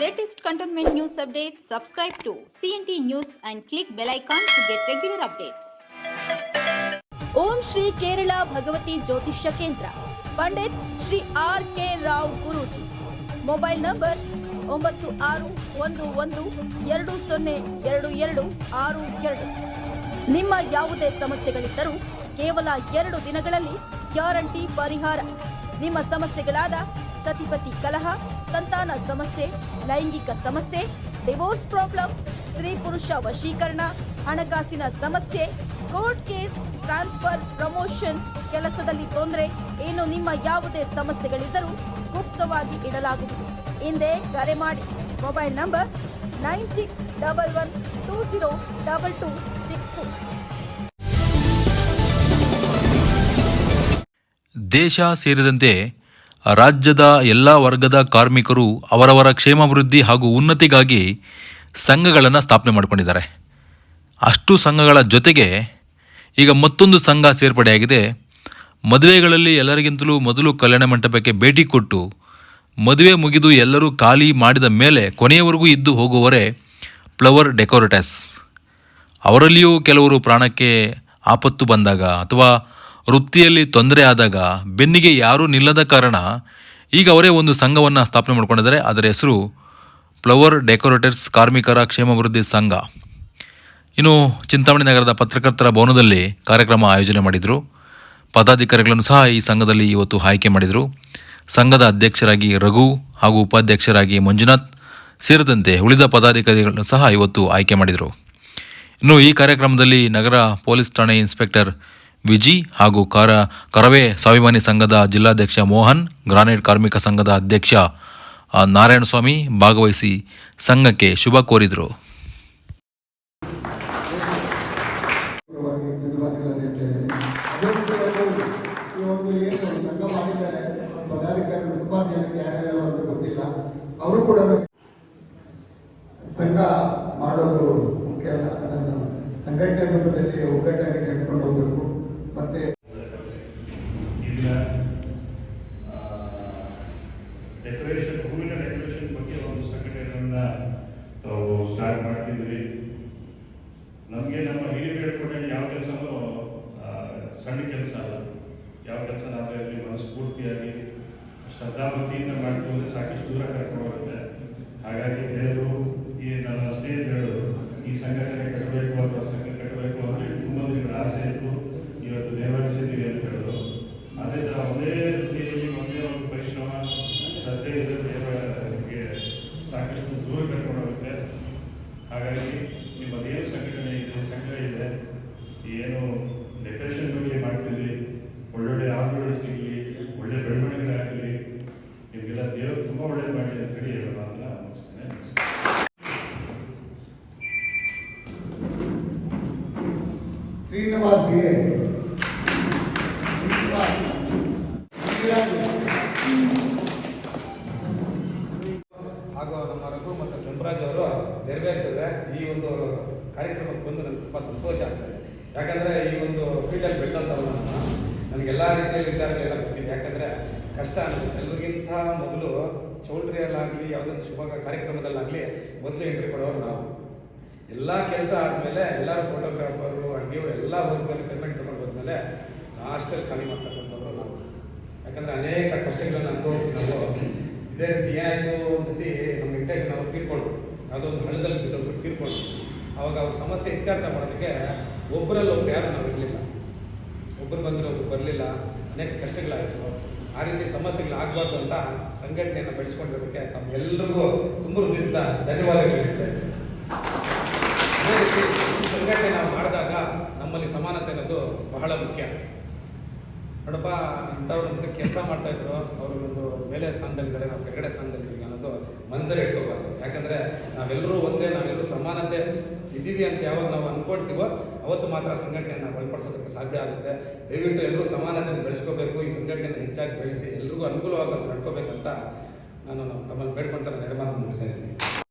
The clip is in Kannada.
latest cantonment news updates, subscribe to CNT News and click bell icon to get regular updates. ಓಂ ಶ್ರೀ ಕೇರಳ ಭಗವತಿ ಜ್ಯೋತಿಷ್ಯ ಕೇಂದ್ರ. Pandit Shri R K Rao Guruji. Mobile number ಒಂಬತ್ತು ಆರು ಒಂದು ಒಂದು ಎರಡು ಸೊನ್ನೆ ಎರಡು ಎರಡು ಆರು ಎರಡು. ನಿಮ್ಮ ಯಾವುದೇ ಸಮಸ್ಯೆಗಳಿದ್ದರೂ ಕೇವಲ ಎರಡು ದಿನಗಳಲ್ಲಿ ಗ್ಯಾರಂಟಿ ಪರಿಹಾರ. ನಿಮ್ಮ ಸಮಸ್ಯೆಗಳಾದ ಸತಿಪತಿ ಕಲಹ, ಸಂತಾನ ಸಮಸ್ಯೆ, ಲೈಂಗಿಕ ಸಮಸ್ಯೆ ಡಿವೋರ್ಸ್ ಪ್ರಾಬ್ಲಮ್ ಸ್ತ್ರೀ ಪುರುಷ ವಶೀಕರಣ, ಹಣಕಾಸಿನ ಸಮಸ್ಯೆ ಕೋರ್ಟ್ ಕೇಸ್ ಟ್ರಾನ್ಸ್ಫರ್ ಪ್ರಮೋಷನ್ ಕೆಲಸದಲ್ಲಿ ತೊಂದರೆ, ಏನು ನಿಮ್ಮ ಯಾವುದೇ ಸಮಸ್ಯೆಗಳಿದ್ದರೂ ಗುಪ್ತವಾಗಿ ಇಡಲಾಗುವುದು. ಹಿಂದೆ ಕರೆ ಮಾಡಿ. Mobile number nine six double one two zero double two six two. ದೇಶ ಸೇರಿದಂತೆ ರಾಜ್ಯದ ಎಲ್ಲ ವರ್ಗದ ಕಾರ್ಮಿಕರು ಅವರವರ ಕ್ಷೇಮಾಭಿವೃದ್ಧಿ ಹಾಗೂ ಉನ್ನತಿಗಾಗಿ ಸಂಘಗಳನ್ನು ಸ್ಥಾಪನೆ ಮಾಡಿಕೊಂಡಿದ್ದಾರೆ. ಅಷ್ಟು ಸಂಘಗಳ ಜೊತೆಗೆ ಈಗ ಮತ್ತೊಂದು ಸಂಘ ಸೇರ್ಪಡೆಯಾಗಿದೆ. ಮದುವೆಗಳಲ್ಲಿ ಎಲ್ಲರಿಗಿಂತಲೂ ಮೊದಲು ಕಲ್ಯಾಣ ಮಂಟಪಕ್ಕೆ ಭೇಟಿ ಕೊಟ್ಟು ಮದುವೆ ಮುಗಿದು ಎಲ್ಲರೂ ಖಾಲಿ ಮಾಡಿದ ಮೇಲೆ ಕೊನೆಯವರೆಗೂ ಇದ್ದು ಹೋಗುವವರೇ ಫ್ಲವರ್ ಡೆಕೋರೇಟರ್ಸ್. ಅವರಲ್ಲಿಯೂ ಕೆಲವರು ಪ್ರಾಣಕ್ಕೆ ಆಪತ್ತು ಬಂದಾಗ ಅಥವಾ ವೃತ್ತಿಯಲ್ಲಿ ತೊಂದರೆ ಆದಾಗ ಬೆನ್ನಿಗೆ ಯಾರೂ ನಿಲ್ಲದ ಕಾರಣ ಈಗ ಅವರೇ ಒಂದು ಸಂಘವನ್ನು ಸ್ಥಾಪನೆ ಮಾಡಿಕೊಂಡಿದ್ದಾರೆ. ಅದರ ಹೆಸರು ಫ್ಲವರ್ ಡೆಕೋರೇಟರ್ಸ್ ಕಾರ್ಮಿಕರ ಕ್ಷೇಮಾಭಿವೃದ್ಧಿ ಸಂಘ. ಇನ್ನು ಚಿಂತಾಮಣಿ ನಗರದ ಪತ್ರಕರ್ತರ ಭವನದಲ್ಲಿ ಕಾರ್ಯಕ್ರಮ ಆಯೋಜನೆ ಮಾಡಿದರು. ಪದಾಧಿಕಾರಿಗಳನ್ನು ಸಹ ಈ ಸಂಘದಲ್ಲಿ ಇವತ್ತು ಆಯ್ಕೆ ಮಾಡಿದರು. ಸಂಘದ ಅಧ್ಯಕ್ಷರಾಗಿ ರಘು ಹಾಗೂ ಉಪಾಧ್ಯಕ್ಷರಾಗಿ ಮಂಜುನಾಥ್ ಸೇರಿದಂತೆ ಉಳಿದ ಪದಾಧಿಕಾರಿಗಳನ್ನು ಸಹ ಇವತ್ತು ಆಯ್ಕೆ ಮಾಡಿದರು. ಇನ್ನು ಈ ಕಾರ್ಯಕ್ರಮದಲ್ಲಿ ನಗರ ಪೊಲೀಸ್ ಠಾಣೆ ಇನ್ಸ್ಪೆಕ್ಟರ್ ವಿಜಿ ಹಾಗೂ ಕರ, ಕರವೇ ಸ್ವಾಭಿಮಾನಿ ಸಂಘದ ಜಿಲ್ಲಾಧ್ಯಕ್ಷ ಮೋಹನ್, ಗ್ರಾನೈಟ್ ಕಾರ್ಮಿಕ ಸಂಘದ ಅಧ್ಯಕ್ಷ ನಾರಾಯಣಸ್ವಾಮಿ ಭಾಗವಹಿಸಿ ಸಂಘಕ್ಕೆ ಶುಭ ಕೋರಿದರು. ಸಂಘ ಮಾಡೋದು ಮುಖ್ಯ ಅಲ್ಲ. ಅದನ್ನು ಸಂಘಟನೆ ರೂಪದಲ್ಲಿ ಒಗ್ಗಟ್ಟಾಗಿ ನಡೆಸ್ಕೊಂಡು ಹೋಗಬೇಕು. ಮತ್ತೆ ಡೆಕೋರೇಷನ್ ಹೂವಿನ ಡೆಕೋರೇಷನ್ ಬಗ್ಗೆ ಒಂದು ಸಂಘಟನೆಯನ್ನ ತಾವು ಸ್ಟಾರ್ಟ್ ಮಾಡ್ತಿದ್ವಿ. ನಮಗೆ ನಮ್ಮ ಹಿರಿಯರು ಕೂಡ ಯಾವ ಕೆಲಸನೂ ಸಣ್ಣ ಕೆಲಸ ಅಲ್ಲ ಯಾವ ಕೆಲಸ ನಾವೇ ಮನಸ್ಫೂರ್ತಿಯಾಗಿ ಶ್ರದ್ಧಾಭಕ್ತಿಯಿಂದ ಅಂದ್ರೆ ಸಾಕಷ್ಟು ದೂರ ಕರ್ಕೊಂಡು ಹಾಗಾಗಿ ಬೇರೆ ಈ ನನ್ನ ಸ್ನೇಹಿತರು ಈ ಸಂಘಟನೆ ಕಟ್ಟಬೇಕು ಅಥವಾ ಸಂಘ ಕಟ್ಟಬೇಕು ಅಂದ್ರೆ ತುಂಬ ದಿನಗಳ ಆಸೆ ಇತ್ತು ಇವತ್ತು ನೆರವೇರಿಸಿದ್ದೀವಿ ಅಂತ ಹೇಳಿದ್ರು ಅದೇ ಥರ ಒಂದೇ ರೀತಿಯಲ್ಲಿ ಒಂದೇ ಒಂದು ಪರಿಶ್ರಮ ಶ್ರದ್ಧೆ ಇದೆ ದೇವರಿಗೆ ಸಾಕಷ್ಟು ದೂರ ಕಟ್ಕೊಂಡೋಗುತ್ತೆ ಹಾಗಾಗಿ ಹಾಗಾಗಿ ನಿಮ್ಮದೇನು ಸಂಘಟನೆ ಇದೆ ಸಂಘ ಇದೆ ಏನು ಬಗ್ಗೆ ಮಾಡ್ತೀವಿ ಒಳ್ಳೊಳ್ಳೆ ಆಫರ್ಗಳು ಸಿಗಲಿ ಒಳ್ಳೆ ಬೆಳವಣಿಗೆ ಆಗಲಿ ನಿಮಗೆಲ್ಲ ದೇವರು ತುಂಬ ಒಳ್ಳೇದು ಮಾಡಲಿ ಅಂತ ಹೇಳಿ ಹೇಳೋ ಮಾತನ್ನ ಅನ್ನಿಸ್ತೇನೆ ಶ್ರೀನಿವಾಸ್ಗೆ ಈ ಒಂದು ಕಾರ್ಯಕ್ರಮಕ್ಕೆ ಬಂದು ನನಗೆ ತುಂಬ ಸಂತೋಷ ಆಗ್ತದೆ ಯಾಕಂದರೆ ಈ ಒಂದು ಫೀಲ್ಡಲ್ಲಿ ನಾನು ನನಗೆಲ್ಲ ರೀತಿಯ ವಿಚಾರಗಳೆಲ್ಲ ಗೊತ್ತಿದೆ. ಯಾಕಂದರೆ ಕಷ್ಟ ಅನ್ನೋದು ಎಲ್ರಿಗಿಂತ ಮೊದಲು ಚೌಲ್ಟ್ರಿಯಲ್ಲಾಗಲಿ ಯಾವುದೊಂದು ಶುಭ ಕಾರ್ಯಕ್ರಮದಲ್ಲಾಗಲಿ ಮೊದಲು ಎಂಟ್ರಿ ಕೊಡೋರು ನಾವು. ಎಲ್ಲ ಕೆಲಸ ಆದಮೇಲೆ ಎಲ್ಲರೂ ಫೋಟೋಗ್ರಾಫರು ಅಡುಗೆಯವರು ಎಲ್ಲ ಹೋದ್ಮೇಲೆ ಪೇಮೆಂಟ್ ತೊಗೊಂಡು ಹೋದ್ಮೇಲೆ ಲಾಸ್ಟಲ್ಲಿ ಖಾಲಿ ಮಾಡ್ತಕ್ಕಂಥವ್ರು ನಾವು. ಯಾಕಂದರೆ ಅನೇಕ ಕಷ್ಟಗಳನ್ನು ಅನುಭವಿಸಿ ನಾವು. ಇದೇ ರೀತಿ ಏನಾಯಿತು ಒಂದು ಸತಿ ನಮ್ಮ ಇಂಟೆನ್ಷನ್ ಅವರು ತೀರ್ಕೊಂಡು ಯಾವುದೊಂದು ಹಳ್ಳದಲ್ಲಿ ಬಿದ್ದವ್ರು ತೀರ್ಕೊಂಡು ಅವಾಗ ಅವ್ರ ಸಮಸ್ಯೆ ಇತ್ಯರ್ಥ ಮಾಡೋದಕ್ಕೆ ಒಬ್ಬರಲ್ಲಿ ಒಬ್ರು ಯಾರು ನಾವು ಇರಲಿಲ್ಲ. ಒಬ್ಬರು ಬಂದರೆ ಒಬ್ರು ಬರಲಿಲ್ಲ, ಅನೇಕ ಕಷ್ಟಗಳಾಯಿತು. ಆ ರೀತಿ ಸಮಸ್ಯೆಗಳು ಆಗಬಾರ್ದು ಅಂತ ಸಂಘಟನೆಯನ್ನು ಬೆಳೆಸ್ಕೊಂಡಿರೋದಕ್ಕೆ ತಮ್ಮೆಲ್ಲರಿಗೂ ತುಂಬ ಹೃದಯದಿಂದ ಧನ್ಯವಾದಗಳು ಹೇಳ್ತಾ ರೀತಿ ಸಂಘಟನೆ ನಾವು ಮಾಡಿದಾಗ ನಮ್ಮಲ್ಲಿ ಸಮಾನತೆ ಅನ್ನೋದು ಬಹಳ ಮುಖ್ಯ. ನೋಡಪ್ಪ, ಇಂಥವ್ರ ಜೊತೆ ಕೆಲಸ ಮಾಡ್ತಾ ಇದ್ರು, ಅವರು ಒಂದು ಮೇಲೆ ಸ್ಥಾನದಲ್ಲಿದ್ದಾರೆ ನಾವು ಕೆಳಗಡೆ ಸ್ಥಾನದಲ್ಲಿದ್ದೀವಿ ಅನ್ನೋದು ಮನಸ್ಸಲ್ಲಿ ಇಟ್ಕೋಬಾರ್ದು. ಯಾಕಂದರೆ ನಾವೆಲ್ಲರೂ ಒಂದೇ, ನಾವೆಲ್ಲರೂ ಸಮಾನತೆ ಇದ್ದೀವಿ ಅಂತ ಯಾವಾಗ ನಾವು ಅಂದ್ಕೊಳ್ತೀವೋ ಅವತ್ತು ಮಾತ್ರ ಸಂಘಟನೆಯನ್ನು ಬಲಪಡಿಸೋದಕ್ಕೆ ಸಾಧ್ಯ ಆಗುತ್ತೆ. ದಯವಿಟ್ಟು ಎಲ್ಲರೂ ಸಮಾನತೆಯನ್ನು ಬೆಳೆಸ್ಕೋಬೇಕು, ಈ ಸಂಘಟನೆಯನ್ನು ಹೆಚ್ಚಾಗಿ ಬೆಳೆಸಿ, ಎಲ್ರಿಗೂ ಅನುಕೂಲವಾಗೋದು ನಡ್ಕೋಬೇಕಂತ ನಾನು ನಮ್ಮ ತಮ್ಮಲ್ಲಿ ಬೇಡ್ಕೊಂತ ನಾನು ಎಡಮಾತು ಮುಗಿಸ್ತಾ ಇದ್ದೀನಿ.